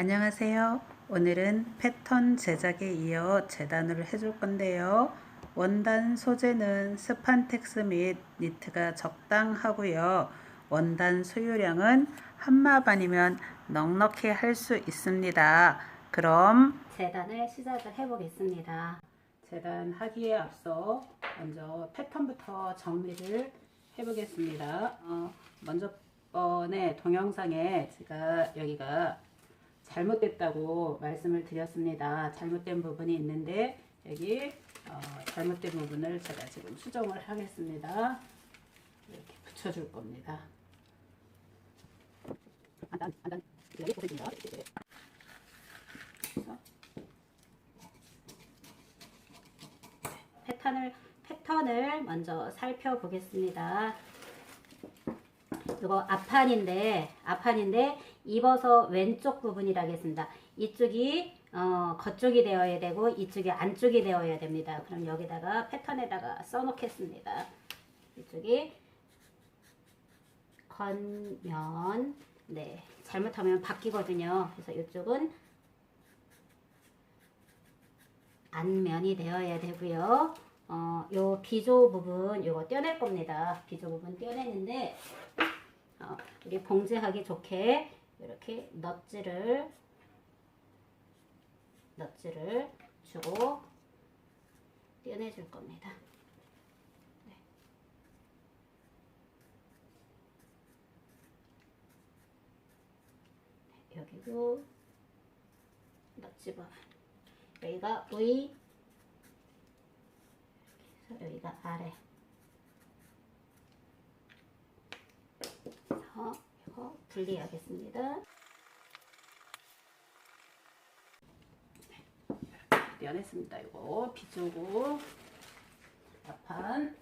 안녕하세요. 오늘은 패턴 제작에 이어 재단을 해줄 건데요. 원단 소재는 스판텍스 및 니트가 적당하고요. 원단 소유량은 한마 반이면 넉넉히 할 수 있습니다. 그럼 재단을 시작을 해보겠습니다. 재단 하기에 앞서 먼저 패턴부터 정리를 해보겠습니다. 어, 먼저 번에 동영상에 제가 여기가 잘못됐다고 말씀을 드렸습니다. 잘못된 부분이 있는데 여기 어, 잘못된 부분을 제가 지금 수정을 하겠습니다. 이렇게 붙여줄 겁니다. 안단 안단 여기 보입니다. 이렇게. 그래서 패턴을 패턴을 먼저 살펴보겠습니다. 이거 앞판인데 앞판인데 입어서 왼쪽 부분이라겠습니다. 이쪽이 어, 겉쪽이 되어야 되고 이쪽이 안쪽이 되어야 됩니다. 그럼 여기다가 패턴에다가 써놓겠습니다. 이쪽이 겉면 네 잘못하면 바뀌거든요. 그래서 이쪽은 안면이 되어야 되고요. 어, 요 비조 부분 요거 떼낼 겁니다. 비조 부분 떼내는데 어, 우리 봉제하기 좋게 이렇게 넛지를 넛지를 주고 떼내줄 겁니다. 네. 네, 여기도 넛지 부분 여기가 위 여기가 아래 그래서 이 거 분리하겠습니다. 떼어냈습니다. 이거. 비조고 앞판.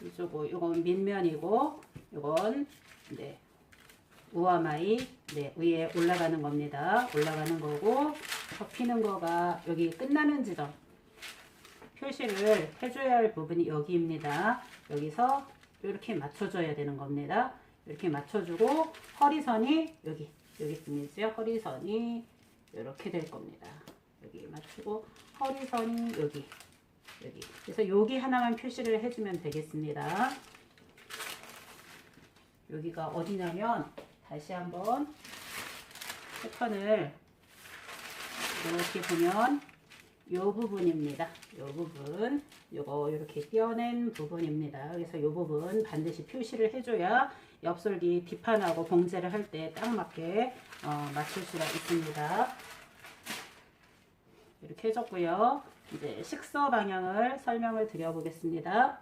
비조고 이건 밑면이고 이건 네. 우아마이 네 위에 올라가는 겁니다. 올라가는 거고 접히는 거가 여기 끝나는 지점 표시를 해줘야 할 부분이 여기입니다. 여기서 이렇게 맞춰줘야 되는 겁니다. 이렇게 맞춰주고 허리선이 여기 여기 있습니다. 허리선이 이렇게 될 겁니다. 여기 맞추고 허리선이 여기 여기 그래서 여기 하나만 표시를 해주면 되겠습니다. 여기가 어디냐면 다시 한번 패턴을 이렇게 보면 요 부분입니다. 요 부분, 요거 이렇게 떼어낸 부분입니다. 그래서 요 부분 반드시 표시를 해줘야 옆솔기 뒷판하고 봉제를 할 때 딱 맞게 어, 맞출 수가 있습니다. 이렇게 해줬고요. 이제 식서 방향을 설명을 드려보겠습니다.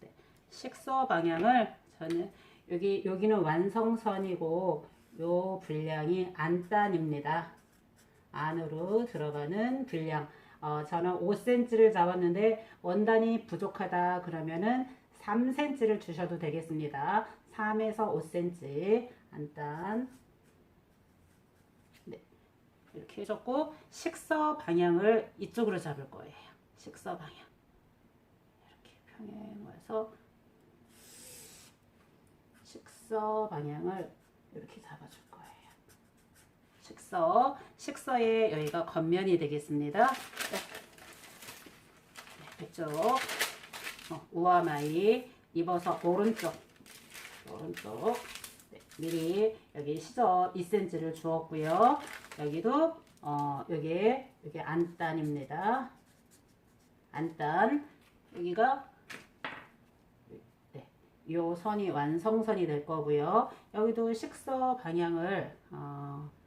네, 식서 방향을 저는 여기 여기는 완성선이고 요 분량이 안단입니다. 안으로 들어가는 분량. 어, 저는 5cm를 잡았는데 원단이 부족하다 그러면은 3cm를 주셔도 되겠습니다. 3에서 5cm 안단. 네. 이렇게 해줬고 식서 방향을 이쪽으로 잡을 거예요. 식서 방향. 이렇게 평행해서 식서 방향을 이렇게 잡아줄 거예요. 식서, 식서의 여기가 겉면이 되겠습니다. 네. 네, 이쪽 어, 우아마이 입어서 오른쪽, 오른쪽 네, 미리 여기 시접 2cm를 주었고요. 여기도 어, 여기 여기 안단입니다. 안단 여기가 네, 요 선이 완성선이 될 거고요. 여기도 식서 방향을 어,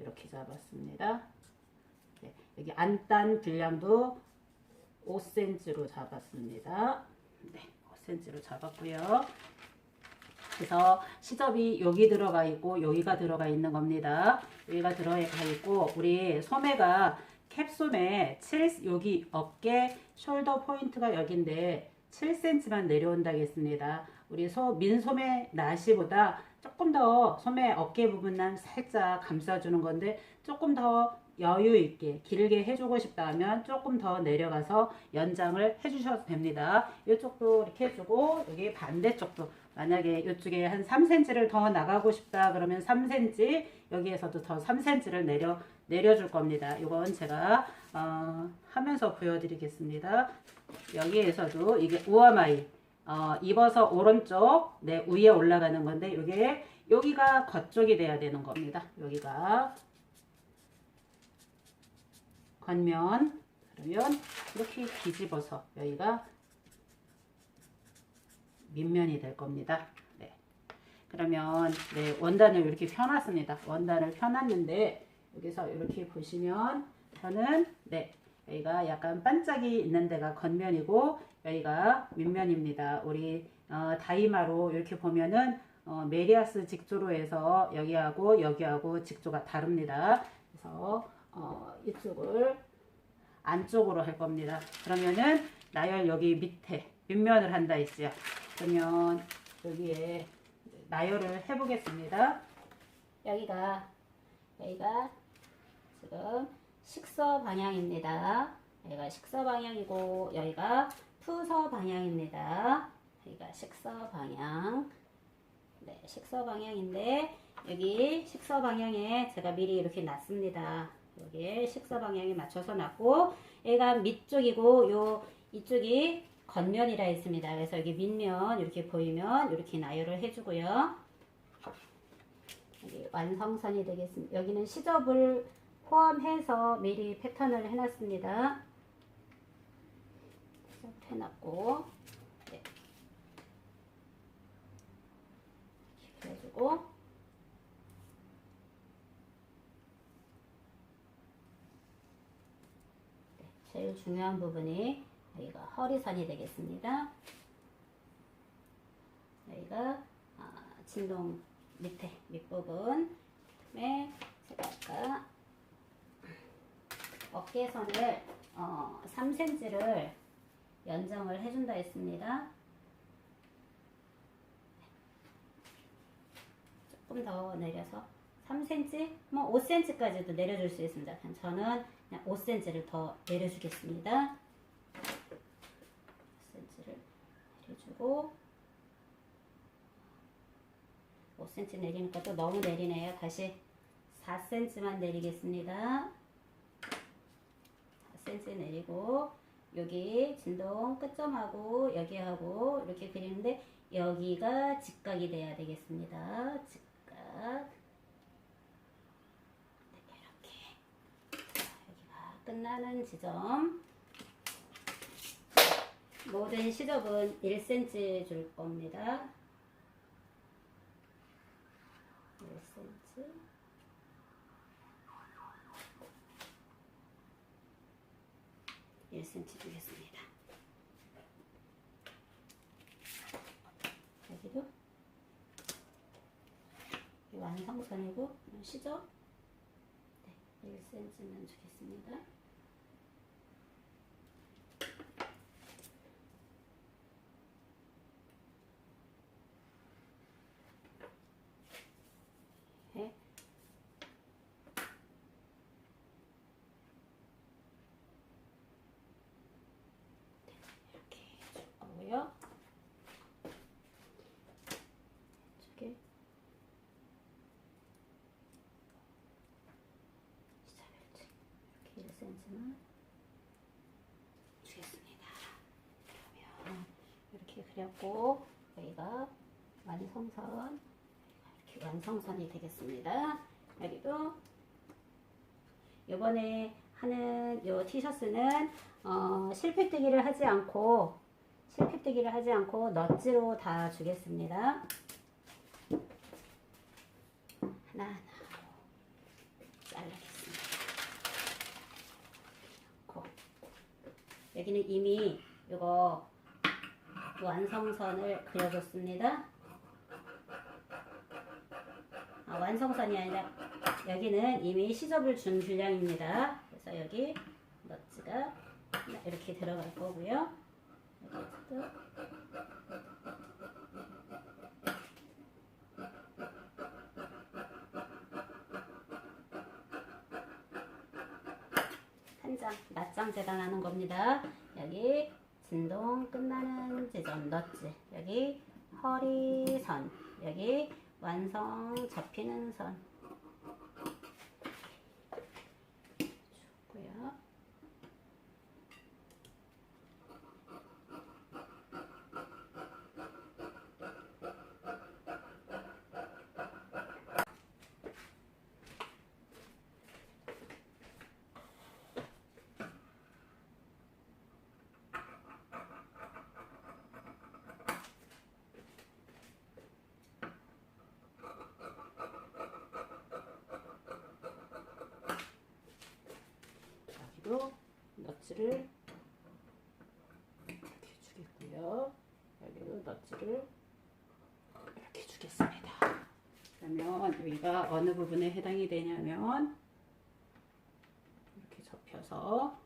이렇게 잡았습니다. 네, 여기 안단 분량도 5cm로 잡았습니다. 네, 5cm로 잡았고요. 그래서 시접이 여기 들어가 있고 여기가 들어가 있는 겁니다. 여기가 들어가 있고 우리 소매가 캡소매 7 여기 어깨 숄더 포인트가 여기인데 7cm만 내려온다겠습니다. 우리 소 민소매 나시보다 조금 더 소매 어깨 부분만 살짝 감싸주는 건데 조금 더 여유 있게 길게 해주고 싶다 하면 조금 더 내려가서 연장을 해주셔도 됩니다. 이쪽도 이렇게 해주고 여기 반대쪽도 만약에 이쪽에 한 3cm를 더 나가고 싶다 그러면 3cm 여기에서도 더 3cm를 내려 내려줄 겁니다. 이건 제가 어, 하면서 보여드리겠습니다. 여기에서도 이게 우아마이 어, 입어서 오른쪽 네, 위에 올라가는 건데 이게 여기가 겉쪽이 돼야 되는 겁니다. 여기가 겉면 그러면 이렇게 뒤집어서 여기가 밑면이 될 겁니다. 네. 그러면 네, 원단을 이렇게 펴놨습니다. 원단을 펴놨는데 여기서 이렇게 보시면 저는 네 여기가 약간 반짝이 있는 데가 겉면이고 여기가 밑면입니다. 우리 어, 다이마로 이렇게 보면은 어, 메리아스 직조로 해서 여기하고 여기하고 직조가 다릅니다. 그래서 어, 이쪽을 안쪽으로 할 겁니다. 그러면은 나열 여기 밑에 밑면을 한다 했지요. 그러면 여기에 나열을 해보겠습니다. 여기가 여기가 지금 식서 방향입니다. 여기가 식서 방향이고 여기가 푸서 방향입니다. 여기가 식서 방향. 네, 식서 방향인데 여기 식서 방향에 제가 미리 이렇게 놨습니다. 여기 식서 방향에 맞춰서 놨고 얘가 밑쪽이고 요 이쪽이 겉면이라 했습니다. 그래서 여기 밑면 이렇게 보이면 이렇게 나열을 해주고요. 여기 완성선이 되겠습니다. 여기는 시접을 포함해서 미리 패턴을 해놨습니다. 해놨고 네. 이렇게 해주고 네, 제일 중요한 부분이 여기가 허리선이 되겠습니다. 여기가 아, 진동 밑에 밑부분 그다음에 제가 아까 어깨선을 어, 3cm를 연장을 해준다 했습니다. 조금 더 내려서 3cm, 뭐 5cm까지도 내려줄 수 있습니다. 저는 그냥 5cm를 더 내려주겠습니다. 5cm를 내려주고 5cm 내리니까 또 너무 내리네요. 다시 4cm만 내리겠습니다. 4cm 내리고 여기 진동 끝점하고 여기하고 이렇게 그리는데 여기가 직각이 돼야 되겠습니다. 직각 네, 이렇게 자, 여기가 끝나는 지점 모든 시접은 1cm 줄 겁니다. 1cm 1cm 주겠습니다. 여기도 이 완성선이고 시죠? 네, 1cm만 주겠습니다. 네. 이렇게 해줄 거고요. 이쪽에 시작할지 1cm만 주겠습니다. 그러면 이렇게 그렸고 여기가 완성선 이렇게 완성선이 되겠습니다. 여기도 이번에 하는 요 티셔츠는 어, 실핏뜨기를 하지 않고 실핏뜨기를 하지 않고 넛지로 다 주겠습니다. 하나 하나 잘라겠습니다. 고. 여기는 이미 이거 완성선을 그려줬습니다. 아, 완성선이 아니라 여기는 이미 시접을 준 분량입니다. 그래서 여기 너츠가 이렇게 들어갈 거고요. 여기도 낮장, 낮장 재단하는 겁니다. 여기 진동 끝나는 지점 넣지. 여기 허리선, 여기 완성 접히는 선. 여기도 너츠를 이렇게 주겠고요. 여기도 너츠를 이렇게 주겠습니다. 그러면 여기가 어느 부분에 해당이 되냐면 이렇게 접혀서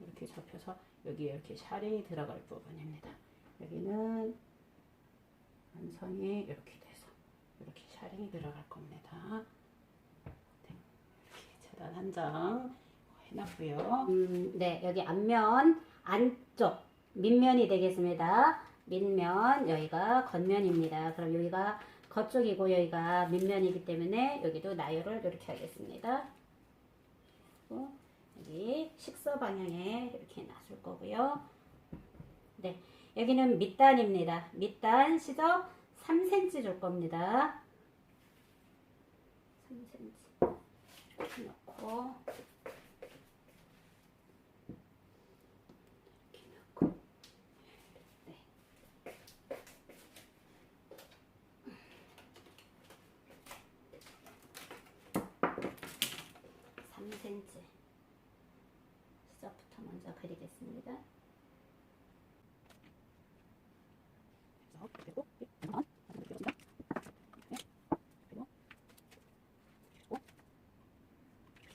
이렇게 접혀서 여기에 이렇게 샤링이 들어갈 부분입니다. 여기는 완성이 이렇게 돼서 이렇게 샤링이 들어갈 겁니다. 재단 한 장 해놨고요. 음, 네, 여기 앞면 안쪽 밑면이 되겠습니다. 밑면 여기가 겉면입니다. 그럼 여기가 겉쪽이고 여기가 밑면이기 때문에 여기도 나열을 이렇게 하겠습니다. 그리고 여기 식서 방향에 이렇게 놔줄 거고요. 네, 여기는 밑단입니다. 밑단 시접 3cm 줄 겁니다. 3cm 이렇게 넣고 이렇게 넣고 네. 삼 cm 시작부터 먼저 그리겠습니다. 그리고 한번 그려줍니다. 네. 그리고 그리고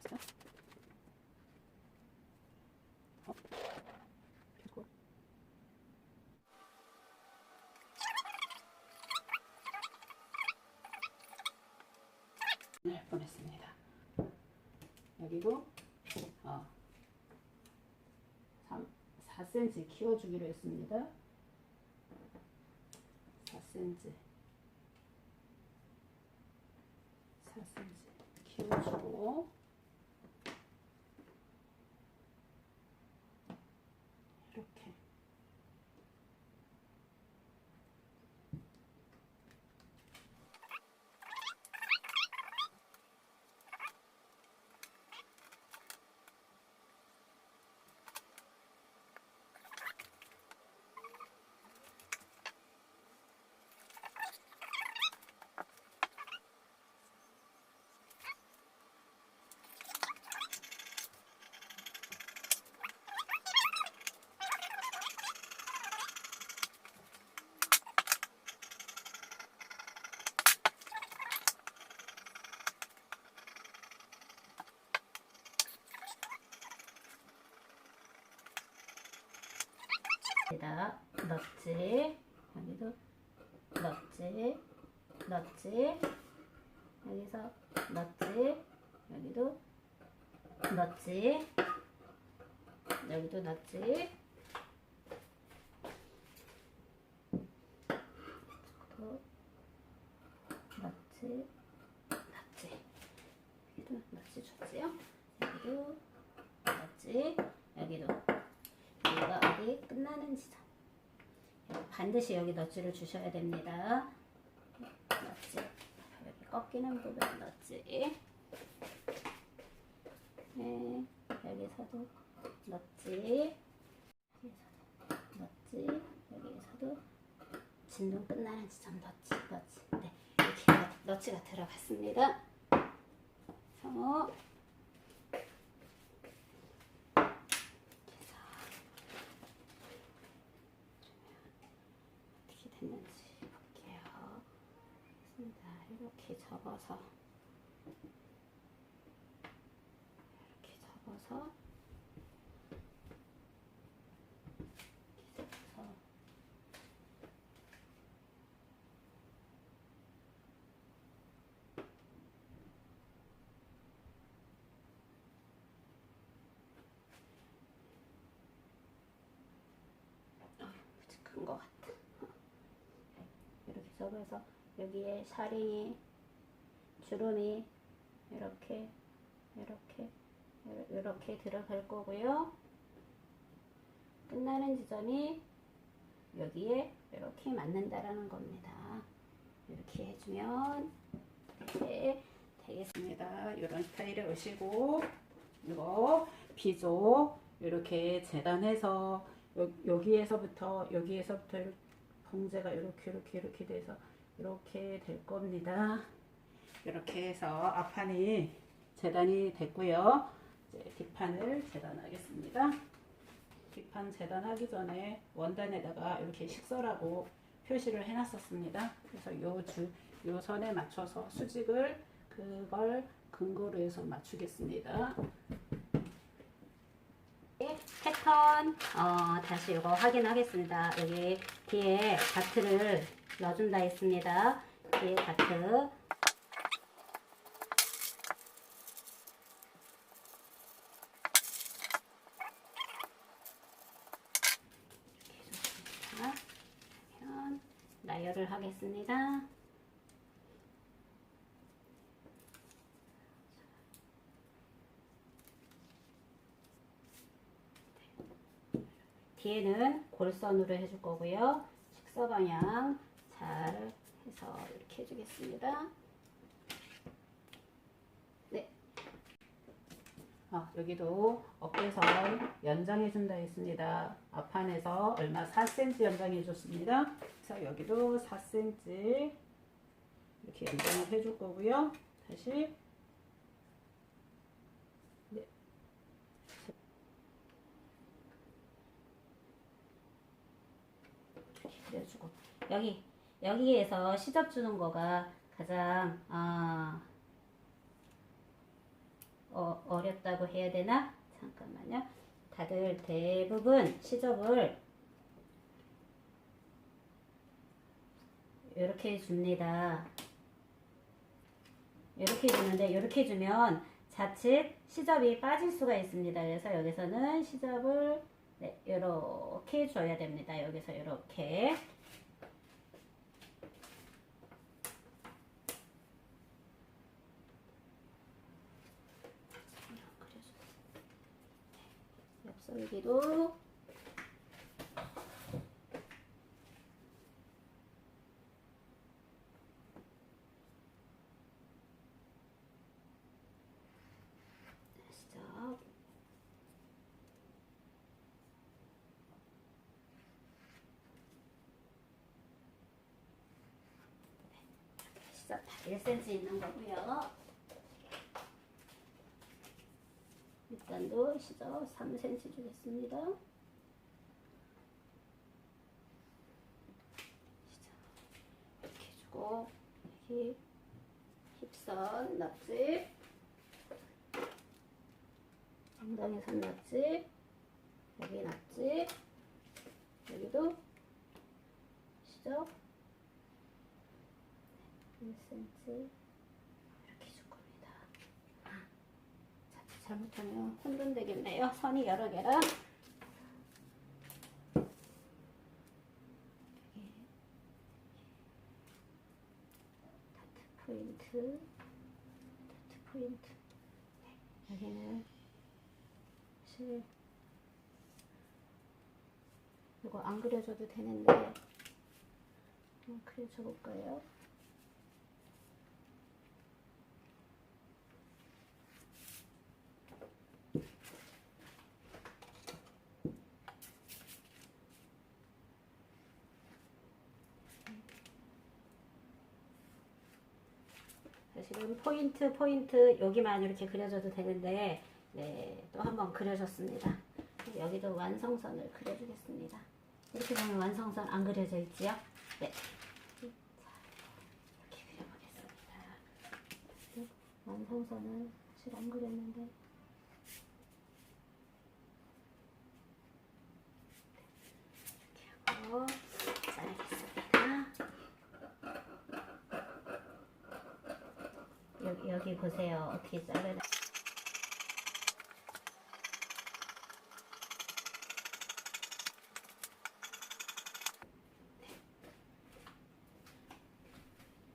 그려주세요. 어. 그리고 네, 보냈습니다. 여기도 어, 3, 4cm 키워주기로 했습니다. 4cm 4cm 키워주고 이렇게 여기다. 넣지. 여기도 넣지. 넣지. 여기서 넣지. 여기도 넣지. 여기도 넣지. 또 넣지. 넣지. 여기도 넣지 줬지요? 여기도 넣지. 여기도. 여기가 어디 끝나는 지점. 반드시 여기 너츠를 주셔야 됩니다. 너츠. 여기 꺾이는 부분 너츠. 네, 여기서도. 여기서도 너츠. 여기서도 진동 끝나는 지점 너츠, 너츠. 네, 이렇게 너- 너츠가 들어갔습니다. 그래 접어서. 이렇게 접어서. 이렇게 접어서. 무지 아, 큰것 같아. 이렇게 접어서 여기에 사링이 주름이 이렇게 이렇게 이렇게 들어갈 거고요. 끝나는 지점이 여기에 이렇게 맞는다라는 겁니다. 이렇게 해주면 이렇게 되겠습니다. 이런 스타일을 오시고 이거 비조 이렇게 재단해서 여, 여기에서부터 여기에서부터 봉제가 이렇게 이렇게 이렇게 돼서 이렇게 될 겁니다. 이렇게 해서 앞판이 재단이 됐고요. 이제 뒷판을 재단하겠습니다. 뒷판 재단하기 전에 원단에다가 이렇게 식설하고 표시를 해놨었습니다. 그래서 요 줄, 요 선에 맞춰서 수직을 그걸 근거로 해서 맞추겠습니다. 패턴 어, 다시 이거 확인하겠습니다. 여기 뒤에 다트를 넣어준다 했습니다. 뒤에 다트 자, 그러면 나열을 하겠습니다. 뒤에는 골선으로 해줄 거고요. 식사 방향 잘 해서 이렇게 해주겠습니다. 네, 아, 여기도 어깨선 연장해 준다 했습니다. 앞판에서 얼마 4cm 연장해 줬습니다. 그래서 여기도 4cm 이렇게 연장을 해줄 거고요. 다시 네. 그려주고 여기 여기에서 시접 주는 거가 가장 아, 어, 어렵다고 해야 되나? 잠깐만요. 다들 대부분 시접을 이렇게 줍니다. 이렇게 주는데 이렇게 주면 자칫 시접이 빠질 수가 있습니다. 그래서 여기서는 시접을 네, 이렇게 줘야 됩니다. 여기서 이렇게 옆설기도 시작 시작 1cm 있는 거고요. 밑단도 시작 3cm 주겠습니다. 이렇게 주고 여기 힙선 납집 엉덩이 선 납집 여기 납집 여기도 시작 1cm 이렇게 줄 겁니다. 자칫 잘못하면 혼돈되겠네요. 선이 여러 개라. 다트 포인트, 다트 포인트. 네, 여기는 실 이거 안 그려줘도 되는데 한번 그려줘 볼까요? 사실은 포인트 포인트 여기만 이렇게 그려줘도 되는데 네, 또 한번 그려줬습니다. 여기도 완성선을 그려주겠습니다. 이렇게 보면 완성선 안 그려져 있지요? 네. 자, 이렇게 그려보겠습니다. 네, 완성선은 사실 안 그렸는데 이렇게 하고 자르겠습니다. 여기 보세요. 어떻게 잘라나.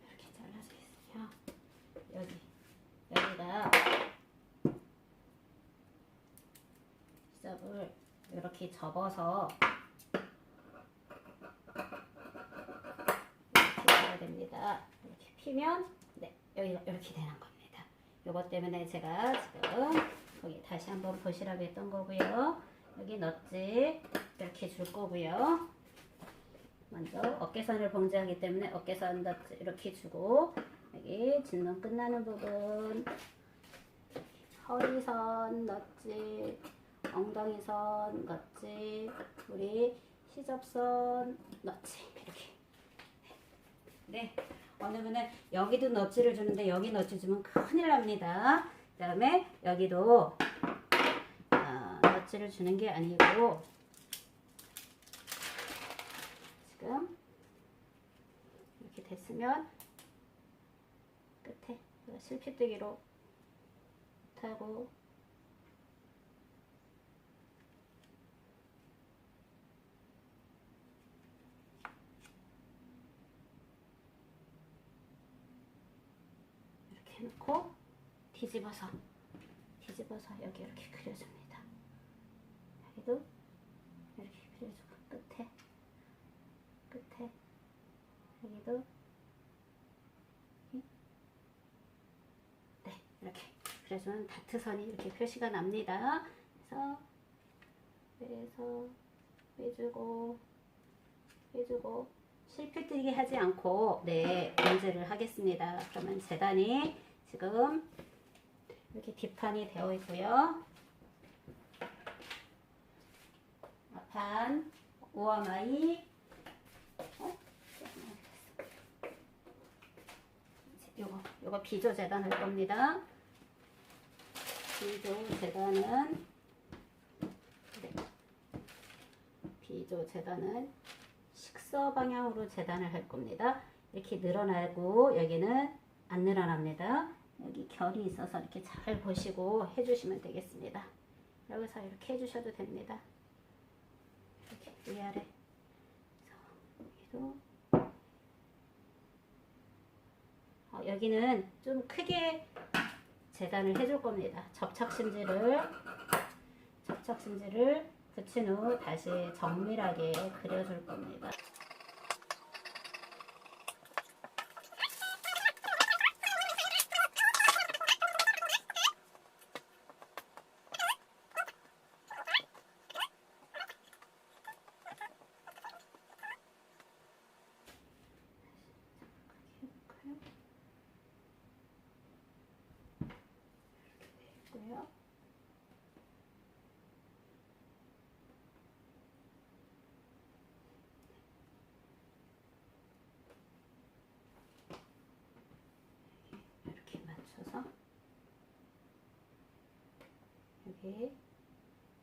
이렇게 잘라서 있어요. 여기. 여기가 시접을 이렇게 접어서 이렇게 해야 됩니다. 이렇게 피면 이렇게 되는 겁니다. 요것 때문에 제가 지금 거기 다시 한번 보시라고 했던 거고요. 여기 넛지 이렇게 줄 거고요. 먼저 어깨선을 봉제하기 때문에 어깨선 넛지 이렇게 주고 여기 진동 끝나는 부분 허리선 넛지 엉덩이선 넛지 우리 시접선 넛지 이렇게 네 분은 여기도 넛지를 주는데 여기 넛지 주면 큰일 납니다. 그 다음에 여기도 아, 넛지를 주는 게 아니고 지금 이렇게 됐으면 끝에 실핏뜨기로 타고 해놓고 뒤집어서 뒤집어서 여기 이렇게 그려줍니다. 여기도 이렇게 그려주고 끝에 끝에 여기도 네 이렇게 그래주면 다트선이 이렇게 표시가 납니다. 그래서 그래서 빼주고 빼주고 실필뜨기 하지 않고 네 문제를 하겠습니다. 그러면 재단이 지금 이렇게 뒷판이 되어 있고요. 앞판 오아마이 어? 요거 요거 비조 재단 할 겁니다. 비조 재단은 네. 비조 재단은 식서 방향으로 재단을 할 겁니다. 이렇게 늘어나고 여기는 안 늘어납니다. 여기 결이 있어서 이렇게 잘 보시고 해주시면 되겠습니다. 여기서 이렇게 해주셔도 됩니다. 이렇게 위아래. 여기도 어, 여기는 좀 크게 재단을 해줄 겁니다. 접착심지를 접착심지를 붙인 후 다시 정밀하게 그려줄 겁니다. 있고요. 이렇게 맞춰서 여기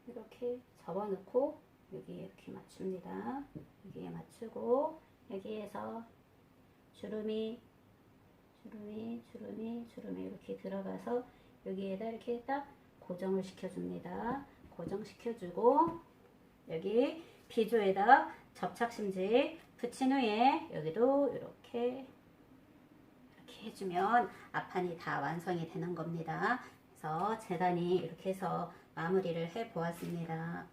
이렇게 접어놓고 여기 이렇게 맞춥니다. 여기에 맞추고 여기에서 주름이 주름이 주름이 주름이 이렇게 들어가서 여기에다 이렇게 딱 고정을 시켜줍니다. 고정시켜주고 여기 비조에다 접착심지 붙인 후에 여기도 이렇게 이렇게 해주면 앞판이 다 완성이 되는 겁니다. 그래서 재단이 이렇게 해서 마무리를 해 보았습니다.